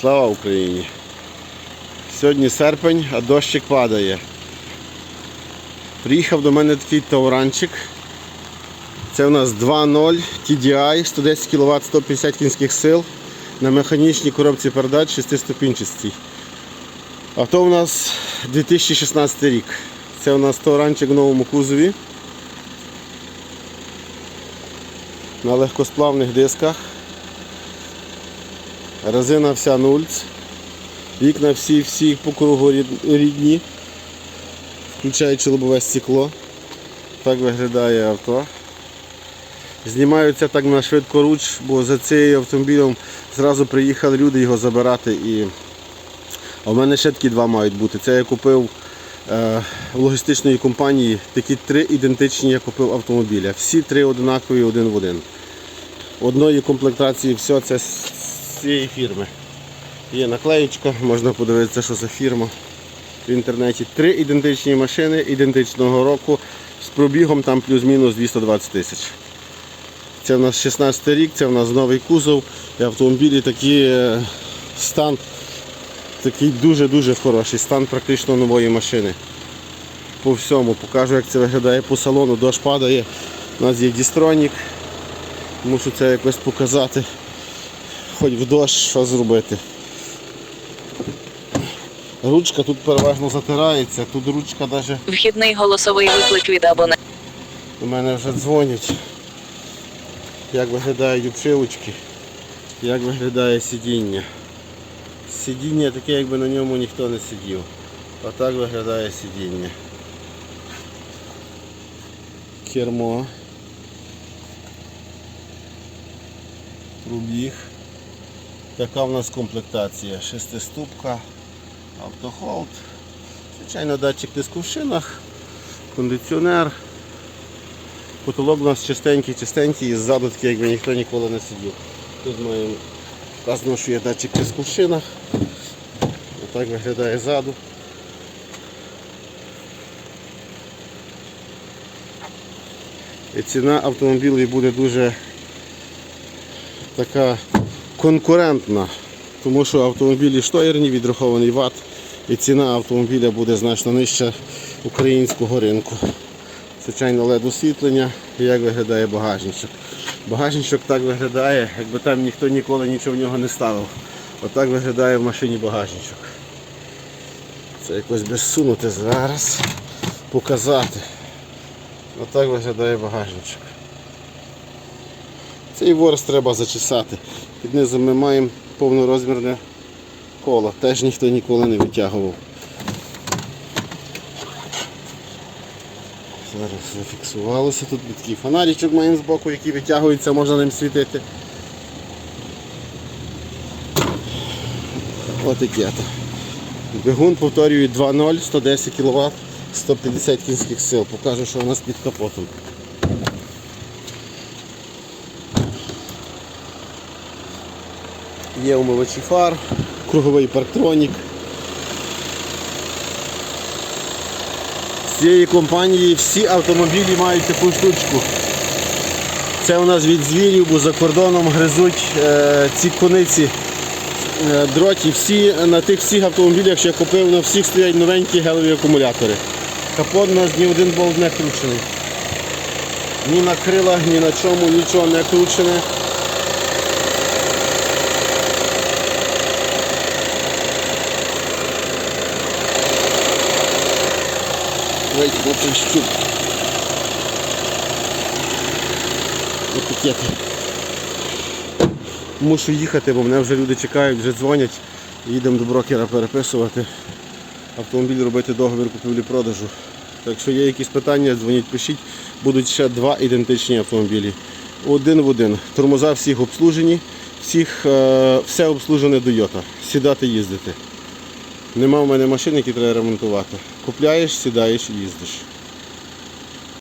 Слава Україні! Сьогодні серпень, а дощик падає. Приїхав до мене такий тауранчик. Це у нас 2.0 TDI, 110 кВт, 150 кінських сил на механічній коробці передач 6-ступінчастій. Авто у нас 2016 рік. Це у нас тауранчик в новому кузові. На легкосплавних дисках. Резина вся нульц. Вікна всі всі по кругу рідні, включаючи лобове стекло. Так виглядає авто. Знімаються так на швидкоруч, бо за цим автомобілем зразу приїхали люди його забирати. І... А в мене ще такі два мають бути. Це я купив е, в логістичної компанії такі три ідентичні я купив автомобіля. Всі три одинакові один в один. Одної комплектації все це цієї фірми. Є наклеєчка, можна подивитися, що за фірма в інтернеті. Три ідентичні машини ідентичного року з пробігом там плюс-мінус 220 тисяч. Це в нас 16 рік, це в нас новий кузов. І автомобілі такі е, стан такий дуже-дуже хороший, стан практично нової машини. По всьому покажу, як це виглядає по салону, дощ падає. У нас є дістронік. Мушу це якось показати. Хоч в дощ що зробити. Ручка тут переважно затирається, тут ручка навіть Вхідний голосовий виклик від абонента. у мене вже дзвонять. Як виглядають обшивочки, як виглядає сидіння. Сидіння таке, якби на ньому ніхто не сидів. Отак виглядає сидіння. Кермо. Пробіг. Така в нас комплектація. Шестиступка, автохолд. Звичайно, датчик тиску в шинах, кондиціонер. Потолок у нас чистенький, чистенький, і ззаду такий, якби ніхто ніколи не сидів. Тут маємо вказано, що є датчик тиску в шинах. Отак виглядає ззаду. І ціна автомобілів буде дуже така конкурентна, тому що автомобілі штоєрні, відрахований ват, і ціна автомобіля буде значно нижча українського ринку. Звичайно, LED освітлення і як виглядає багажничок. Багажничок так виглядає, якби там ніхто ніколи нічого в нього не ставив. Отак виглядає в машині багажничок. Це якось безсунути зараз, показати. Отак виглядає багажничок. Цей ворс треба зачесати. Під низом ми маємо повнорозмірне коло. Теж ніхто ніколи не витягував. Зараз зафіксувалося. Тут такий фонаричок маємо збоку, який витягується, можна ним світити. Отаке то. Двигун повторюю 2.0, 110 кВт, 150 кінських сил. Покажу, що у нас під капотом. Є умивачі фар, круговий парктронік. З цієї компанії всі автомобілі мають таку штучку. Це у нас від звірів, бо за кордоном гризуть е, ці кониці е, дроті. Всі, на тих всіх автомобілях, що я купив, на всіх стоять новенькі гелеві акумулятори. Капот у нас ні один болт не кручений. Ні на крилах, ні на чому, нічого не кручене. Давайте почищу. Етикети. Мушу їхати, бо мене вже люди чекають, вже дзвонять. Їдемо до брокера переписувати. Автомобіль робити договір купівлі-продажу. Так що є якісь питання, дзвоніть, пишіть. Будуть ще два ідентичні автомобілі. Один в один. Тормоза всіх обслужені, всіх, е, все обслужене Toyota. Сідати, їздити. Нема в мене машин, які треба ремонтувати. Купляєш, сідаєш і їздиш.